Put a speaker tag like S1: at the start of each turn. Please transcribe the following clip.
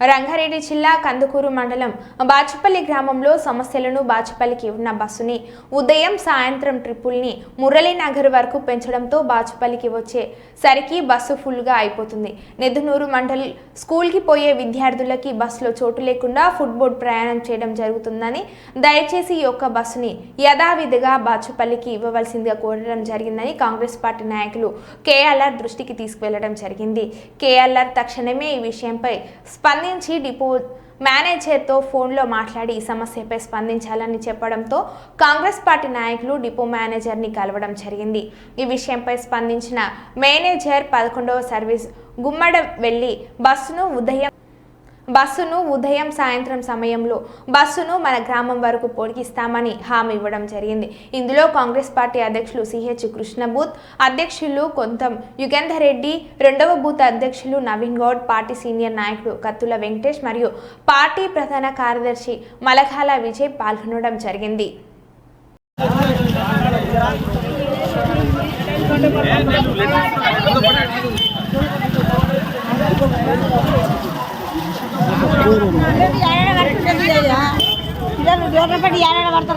S1: రంగారెడ్డి జిల్లా కందుకూరు మండలం బాచుపల్లి గ్రామంలో సమస్యలను బాచుపల్లికి ఉన్న బస్సుని ఉదయం సాయంత్రం ట్రిప్పుల్ని మురళీనగర్ వరకు పెంచడంతో బాచుపల్లికి వచ్చే సరికి బస్సు ఫుల్గా అయిపోతుంది. నెదునూరు మండల్ స్కూల్కి పోయే విద్యార్థులకి బస్సులో చోటు లేకుండా ఫుట్బోర్డ్ ప్రయాణం చేయడం జరుగుతుందని దయచేసి ఈ యొక్క బస్సుని యథావిధిగా బాచుపల్లికి ఇవ్వవలసిందిగా కోరడం జరిగిందని కాంగ్రెస్ పార్టీ నాయకులు కేఎల్ఆర్ దృష్టికి తీసుకువెళ్ళడం జరిగింది. కేఎల్ఆర్ తక్షణమే ఈ విషయంపై స్పందించి డిపో మేనేజర్తో ఫోన్లో మాట్లాడి ఈ సమస్యపై స్పందించాలని చెప్పడంతో కాంగ్రెస్ పార్టీ నాయకులు డిపో మేనేజర్ని కలవడం జరిగింది. ఈ విషయంపై స్పందించిన మేనేజర్ పదకొండవ సర్వీస్ గుమ్మడ వెళ్ళి బస్సును ఉదయం బస్సును ఉదయం సాయంత్రం సమయంలో బస్సును మన గ్రామం వరకు పొడిగిస్తామని హామీ ఇవ్వడం జరిగింది. ఇందులో కాంగ్రెస్ పార్టీ అధ్యక్షులు సిహెచ్ కృష్ణబూత్ అధ్యక్షులు కొంతం యుగేందర్ రెడ్డి రెండవ బూత్ అధ్యక్షులు నవీన్ గౌడ్ పార్టీ సీనియర్ నాయకుడు కత్తుల వెంకటేష్ మరియు పార్టీ ప్రధాన కార్యదర్శి మలఖాల విజయ్ పాల్గొనడం జరిగింది.
S2: ಎರಡು ಬರ್ತದೆ ಎರಡು ಬರ್ತದೆ